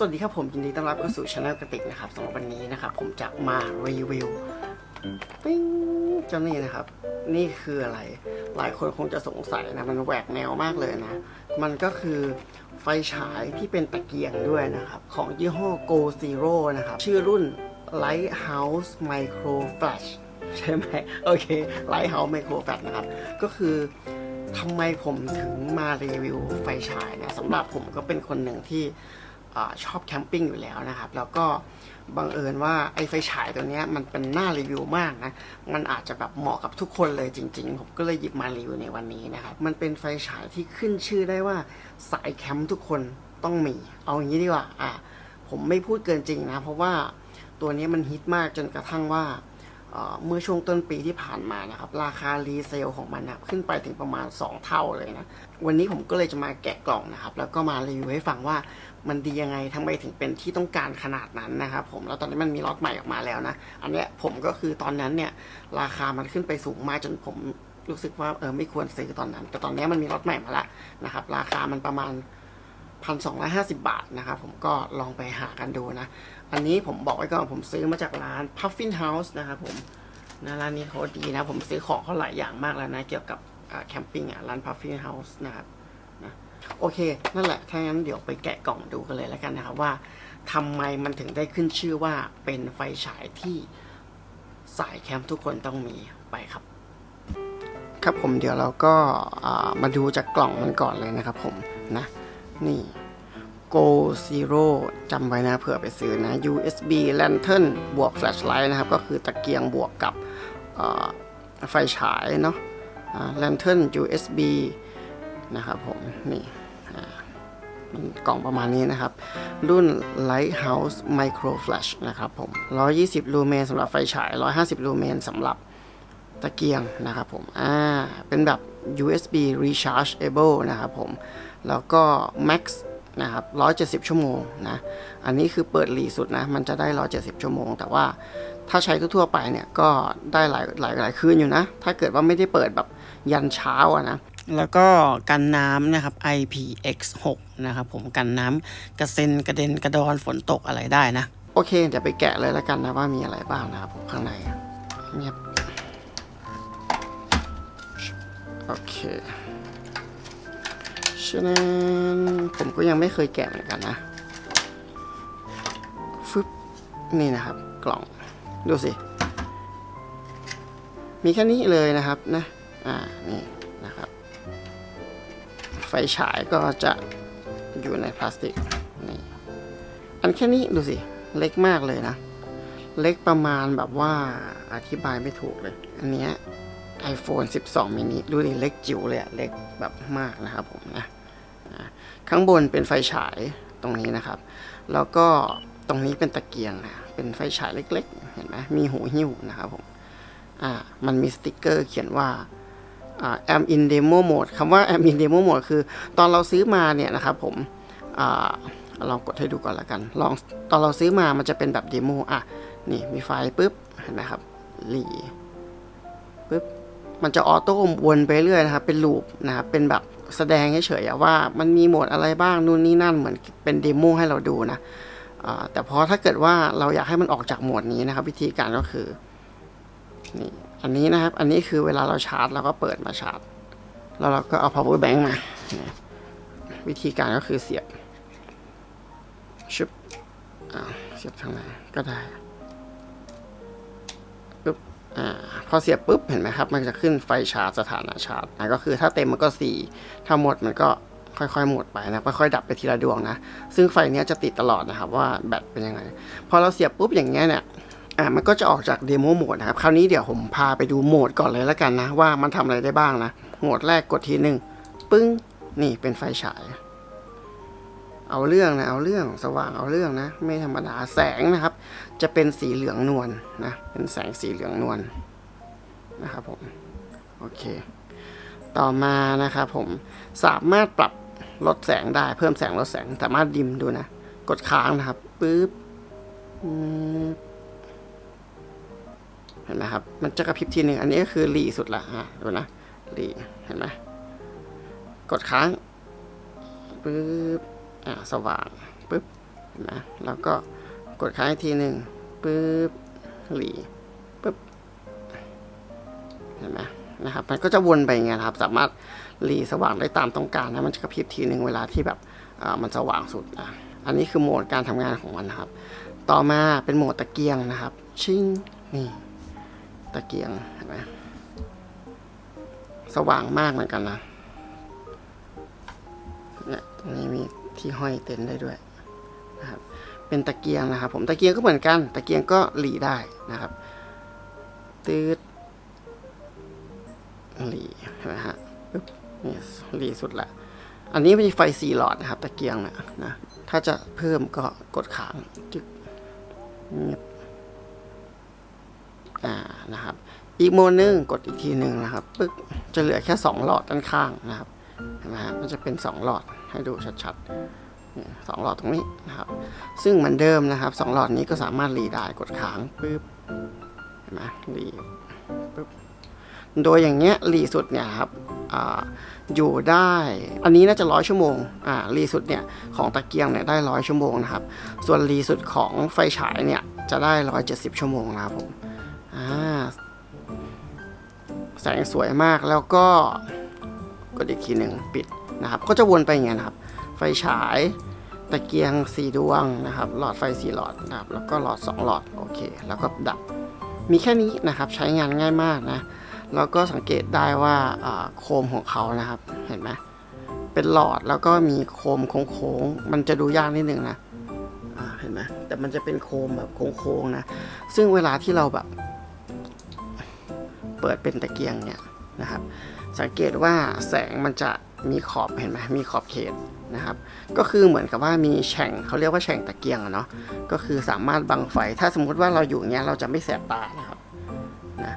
สวัสดีครับผมยินดีต้อนรับเข้าสู่ช anel กระติกนะครับสำหรับวันนี้นะครับ ผมจะมารีวิวปิ้งเจ้านี่นะครับ นี่คืออะไร หลายคนคงจะสงสัยนะ มันแหวกแนวมากเลยนะ มันก็คือไฟฉายที่เป็นตะเกียงด้วยนะครับ ของยี่ห้อ Go Zero นะครับ ชื่อรุ่น Lighthouse Micro Flash ใช่ไหมโอเค Lighthouse Micro Flash นะครับ ก็คือทำไมผมถึงมารีวิวไฟฉายนะสำหรับผมก็เป็นคนหนึ่งที่ อชอบแคมปิ้งอยู่แล้วนะครับ แล้วก็บังเอิญว่าไอ้ไฟฉายตัวนี้มันเป็นหน้ารีวิวมากนะ มันอาจจะแบบเหมาะกับทุกคนเลยจริง ๆ ผมก็เลยหยิบมารีวิวในวันนี้นะครับ มันเป็นไฟฉายที่ขึ้นชื่อได้ว่าสายแคมป์ทุกคนต้องมี เอาอย่างนี้ดีกว่า อะ ผมไม่พูดเกินจริงนะ เพราะว่าตัวนี้มันฮิตมากจนกระทั่งว่า เมื่อช่วงต้นปีที่ผ่านมานะครับ ราคารีเซลของมันนะขึ้นไปถึงประมาณ 2 เท่าเลยนะ วันนี้ผมก็เลยจะมาแกะกล่องนะครับ แล้วก็มารีวิวให้ฟังว่ามันดียังไงทำไมถึงเป็นที่ต้องการขนาดนั้นนะครับผมแล้วตอนนี้มันมีล็อตใหม่ออกมาแล้วนะ อันเนี้ยผมก็คือตอนนั้นเนี่ยราคามันขึ้นไปสูงมากจนผมรู้สึกว่าเออไม่ควรซื้อตอนนั้น แต่ตอนนี้มันมีล็อตใหม่มาแล้วนะครับ ราคามันประมาณ 1,250 บาทนะครับ ผมก็ลองไปหากันดูนะ อันนี้ผมบอกไว้ก่อนผมซื้อมาจากร้าน Puffin House นะครับผมนะร้านนี้เขาดีนะ ผมซื้อของเขาหลายอย่างมากแล้วนะ เกี่ยวกับแคมปิ้งอะร้าน Puffin House นะครับนะโอเค นั่นแหละ ถ้างั้นเดี๋ยวไปแกะกล่องดูกันเลยแล้วกันนะครับว่าทำไมมันถึงได้ขึ้นชื่อว่าเป็นไฟฉายที่สายแคมป์ทุกคนต้องมีไปครับ ครับผมเดี๋ยวเราก็มาดูจากกล่องมันก่อนเลยนะครับผมนะนี่ Go Zero จำไว้นะเผื่อไปซื้อนะ USB Lantern บวก Flashlight นะครับ ก็คือตะเกียงบวกกับไฟฉายเนาะ Lantern USB นะครับผม นี่มันกล่องประมาณนี้นะครับ รุ่น Lighthouse Micro Flash นะครับผม 120 ลูเมนสำหรับไฟฉาย 150 ลูเมนสำหรับตะเกียงนะครับผม อ่า เป็นแบบ USB rechargeable นะครับผม แล้วก็ max นะครับ 170 ชั่วโมงนะ อันนี้คือเปิดรีสุดนะ มันจะได้ 170 ชั่วโมง แต่ว่าถ้าใช้ทั่วๆไปเนี่ยก็ได้หลายหลายหลายคืนอยู่นะ ถ้าเกิดว่าไม่ได้เปิดแบบยันเช้าอะนะ แล้วก็กันน้ำนะครับ IPX6 นะครับผมกันน้ำกระเซ็นกระเด็นกระดอนฝนตกอะไรได้นะ โอเคเดี๋ยวไปแกะเลยแล้วกันนะว่ามีอะไรบ้างนะครับผมข้างในเงียบโอเค ฉะนั้นผมก็ยังไม่เคยแกะเหมือนกันนะฟึบนี่นะครับ กล่องดูสิ มีแค่นี้เลยนะครับนะอ่านี่นะครับ ไฟฉายก็จะอยู่ในพลาสติกนี่อันแค่นี้ดูสิ เล็กมากเลยนะ เล็กประมาณแบบว่าอธิบายไม่ถูกเลย อันเนี้ย iPhone 12 mini ดูดิเล็กจิ๋วเลยอะเล็กแบบมากนะครับผมนะ ข้างบนเป็นไฟฉายตรงนี้นะครับ แล้วก็ตรงนี้เป็นตะเกียงนะเป็นไฟฉายเล็กๆ เห็นไหมมีหูหิ้วนะครับผมอ่ามันมีสติกเกอร์เขียนว่าอ่า am in demo mode คำว่า am in demo mode คือตอนเราซื้อมาเนี่ยนะครับผมอ่าลองกดให้ดูก่อนละกันลองตอนเราซื้อมามันจะเป็นแบบเดโมอะนี่มีไฟปุ๊บเห็นไหมครับหลีปุ๊บมันจะออโต้วนไปเรื่อยนะครับ เป็นลูปนะครับเป็นแบบ แสดงเฉยๆว่ามันมีโหมดอะไรบ้างนู่นนี่นั่นเหมือนเป็นเดโมให้เราดูนะแต่พอถ้าเกิดว่าเราอยากให้มันออกจากโหมดนี้นะครับ วิธีการก็คือนี่อันนี้นะครับ อันนี้คือเวลาเราชาร์จเราก็เปิดมาชาร์จ แล้วเราก็เอา power bank มา วิธีการก็คือเสียบชึบเสียบทางไหนก็ได้ อ่าพอเสียบปุ๊บเห็นไหมครับ มันจะขึ้นไฟชาร์จสถานะชาร์จอะก็คือถ้าเต็มมันก็ 4 ถ้าหมดมันก็ค่อยๆ หมดไปนะค่อยๆดับไปทีละดวงนะ ซึ่งไฟนี้จะติดตลอดนะครับว่าแบตเป็นยังไง พอเราเสียบปุ๊บอย่างเงี้ยเนี่ยอ่ามันก็จะออกจากเดโมโหมดนะครับ คราวนี้เดี๋ยวผมพาไปดูโหมดก่อนเลยแล้วกันนะ ว่ามันทำอะไรได้บ้างนะ โหมดแรกกดทีหนึ่งปึ้ง นี่เป็นไฟฉาย เอาเรื่องนะเอาเรื่องสว่างเอาเรื่องนะ ไม่ธรรมดาแสงนะครับ จะเป็นสีเหลืองนวลนะเป็นแสงสีเหลืองนวลนะครับผมโอเค ต่อมานะครับผมสามารถปรับลดแสงได้เพิ่มแสงลดแสงสามารถดิมดูนะ กดค้างนะครับปึ๊บเห็นไหมครับ มันจะกระพริบทีหนึ่งอันนี้ก็คือหลีสุดละฮะดูนะหลีเห็นไหมกดค้างปึ๊บ อ่าสว่างปึ๊บนะแล้วก็กดค้างอีกทีหนึ่งปึ๊บหลีปึ๊บเห็นไหมนะครับมันก็จะวนไปอย่างเงี้ยครับ สามารถหลีสว่างได้ตามต้องการนะมันจะกระพริบทีหนึ่งเวลาที่แบบมันสว่างสุดนะอันนี้คือโหมดการทำงานของมันนะครับ ต่อมาเป็นโหมดตะเกียงนะครับ ชิงนี่ตะเกียงเห็นไหมสว่างมากเหมือนกันนะเนี่ยตรงนี้มี ที่ห้อยเต็นท์ได้ด้วยนะครับเป็นตะเกียงนะครับผมตะเกียงก็เหมือนกันตะเกียงก็หลีได้นะครับตืดหลีเห็นไหมฮะปึ๊บนี่หลีสุดละอันนี้มีไฟสี่หลอดนะครับตะเกียงนะนะถ้าจะเพิ่มก็กดค้างจึ๊กเงียบอ่านะครับ อีกโมนึงกดอีกทีหนึ่งนะครับปึ๊กจะเหลือแค่สองหลอดด้านข้างนะครับ นไหมฮะมันจะเป็นสองหลอดให้ดูชัดๆสองหลอดตรงนี้นะครับ ซึ่งเหมือนเดิมนะครับสองหลอดนี้ก็สามารถรีได้กดค้างปึ๊บเห็นไหมรีปึ๊บโดยอย่างเงี้ยรีสุดเนี่ยครับออยู่ได้อันนี้น่าจะร้อยชั่วโมงอ่ารีสุดเนี่ยของตะเกียงเนี่ยได้ร้อยชั่วโมงนะครับ ส่วนรีสุดของไฟฉายเนี่ยจะได้ร้อยเจ็ดสิบชั่วโมงนะครับผมอ่าแสงสวยมากแล้วก็ กดอีกทีหนึ่งปิดนะครับ ก็จะวนไปอย่างเงี้ยนะครับ ไฟฉายตะเกียงสีดวงนะครับ หลอดไฟสีหลอดนะครับ แล้วก็หลอด 2 หลอดโอเค แล้วก็ดับ มีแค่นี้นะครับใช้งานง่ายมากนะแล้วก็สังเกตได้ว่าโคมของเขานะครับเห็นไหมเป็นหลอดแล้วก็มีโคมโค้งๆมันจะดูยากนิดนึงนะเห็นไหมแต่มันจะเป็นโคมแบบโค้งๆนะซึ่งเวลาที่เราแบบ เปิดเป็นตะเกียงเนี่ยนะครับ สังเกตว่าแสงมันจะมีขอบเห็นไหมมีขอบเขตนะครับ ก็คือเหมือนกับว่ามีแฉ่งเขาเรียกว่าแฉ่งตะเกียงอะเนาะก็คือสามารถบังไฟ ถ้าสมมุติว่าเราอยู่เงี้ยเราจะไม่แสบตานะครับนะ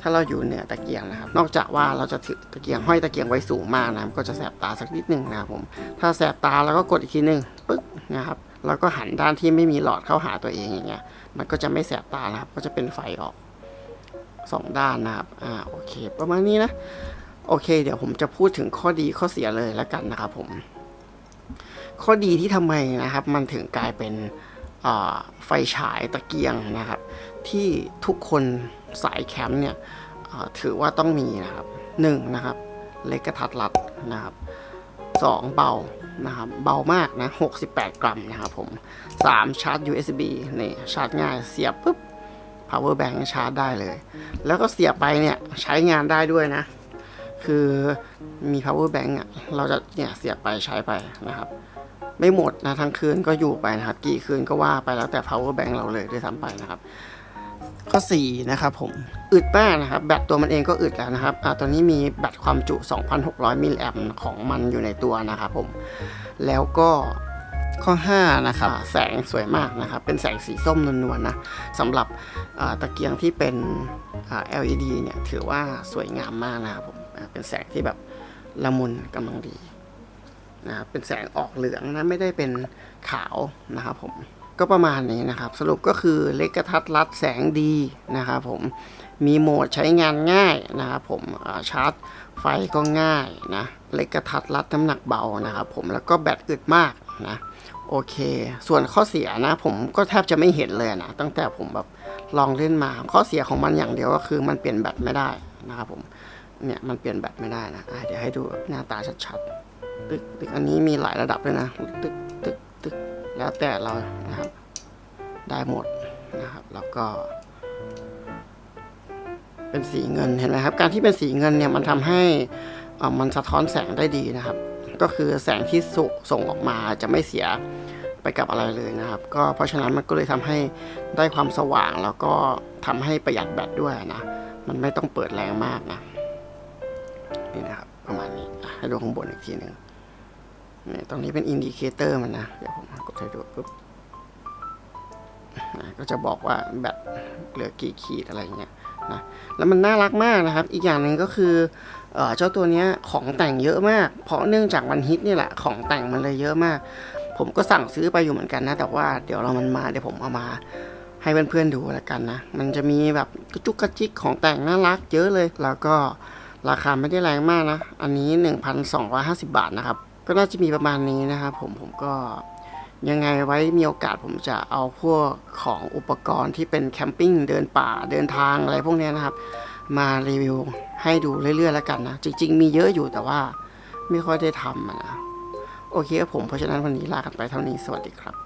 ถ้าเราอยู่เหนือตะเกียงนะครับ นอกจากว่าเราจะถือตะเกียงห้อยตะเกียงไว้สูงมากนะก็จะแสบตาสักนิดหนึ่งนะครับผมถ้าแสบตาเราก็กดอีกทีนึงปึ๊กนะครับแล้วก็หันด้านที่ไม่มีหลอดเข้าหาตัวเองอย่างเงี้ย มันก็จะไม่แสบตานะครับ ก็จะเป็นไฟออกสองด้านนะครับ อ่า โอเค ประมาณนี้นะ โอเค เดี๋ยวผมจะพูดถึงข้อดีข้อเสียเลยแล้วกันนะครับผม ข้อดีที่ทำไมนะครับ มันถึงกลายเป็นไฟฉายตะเกียงนะครับ ที่ทุกคนสายแคมป์เนี่ยถือว่าต้องมีนะครับหนึ่งนะครับ เล็กกระทัดรัดนะครับสองเบานะครับเบามากนะ 68 กรัมนะครับผมสามชาร์จ USB นี่ชาร์จง่ายเสียบปุ๊บ power bank ชาร์จได้เลย แล้วก็เสียบไปเนี่ยใช้งานได้ด้วยนะ คือมี power bank อะเราจะเนี่ยเสียบไปใช้ไปนะครับ ไม่หมดนะทั้งคืนก็อยู่ไปนะครับ กี่คืนก็ว่าไปแล้วแต่ power bank เราเลยด้วยซ้ำไปนะครับข้อ4นะครับผมอึดมากนะครับ แบตตัวมันเองก็อึดแล้วนะครับอ่าตอนนี้มีแบตความจุ 2,600 มิลลิแอมของมันอยู่ในตัวนะครับผม แล้วก็ข้อ5นะครับแสงสวยมากนะครับ เป็นแสงสีส้มนวลๆนะสำหรับอ่าตะเกียงที่เป็นอ่า LED เนี่ย ถือว่าสวยงามมากนะครับผม อ่าเป็นแสงที่แบบละมุนกำลังดีนะครับเป็นแสงออกเหลืองนะไม่ได้เป็นขาวนะครับผมก็ประมาณนี้นะครับ สรุปก็คือเล็กกระทัดรัดแสงดีนะครับผมมีโหมดใช้งานง่ายนะครับผมชาร์จไฟก็ง่ายนะเล็กกระทัดรัดน้ำหนักเบานะครับผมแล้วก็แบตอึดมากนะโอเค ส่วนข้อเสียนะ ผมก็แทบจะไม่เห็นเลยนะตั้งแต่ผมแบบลองเล่นมาข้อเสียของมันอย่างเดียวก็คือมันเปลี่ยนแบตไม่ได้นะครับผม เนี่ยมันเปลี่ยนแบตไม่ได้นะะเดี๋ยวให้ดูหน้าตาชัดๆ ตึกตึกอันนี้มีหลายระดับด้วยนะ ตึกตึกตึกแล้วแต่เรานะครับ ได้หมดนะครับ แล้วก็ เป็นสีเงินเห็นไหมครับ การที่เป็นสีเงินเนี่ยมันทำให้อ่มันสะท้อนแสงได้ดีนะครับ ก็คือแสงที่สส่งออกมาจะไม่เสียไปกับอะไรเลยนะครับ ก็เพราะฉะนั้นมันก็เลยทำให้ได้ความสว่างแล้วก็ทำให้ประหยัดแบตด้วยนะ มันไม่ต้องเปิดแรงมากนะ นี่นะครับ ประมาณนี้ให้ดูข้างบนอีกทีหนึ่งนี่ตรงนี้เป็นอินดิเคเตอร์มันนะ เดี๋ยวผมกดให้ดูปุ๊บก็จะบอกว่าแบตเหลือกี่ขีดอะไรเงี้ยนะแล้วมันน่ารักมากนะครับ อีกอย่างหนึ่งก็คือเออเจ้าตัวนี้ของแต่งเยอะมาก เพราะเนื่องจากวันฮิตนี่แหละ ของแต่งมันเลยเยอะมาก ผมก็สั่งซื้อไปอยู่เหมือนกันนะ แต่ว่าเดี๋ยวเรามันมาเดี๋ยวผมเอามาให้เพื่อนๆดูแล้วกันนะ มันจะมีแบบกระจุกกระจิกของแต่งน่ารักเยอะเลย แล้วก็ ราคาไม่ได้แรงมากนะ อันนี้ 1,250 บาทนะครับ ก็น่าจะมีประมาณนี้นะครับผมผมก็ยังไงไว้มีโอกาสผมจะเอาพวกของอุปกรณ์ที่เป็นแคมปิ้งเดินป่าเดินทางอะไรพวกนี้นะครับ มารีวิวให้ดูเรื่อยๆแล้วกันนะ จริง ๆ มีเยอะอยู่แต่ว่าไม่ค่อยได้ทำนะ โอเคครับผมเพราะฉะนั้นวันนี้ลากันไปเท่านี้สวัสดีครับ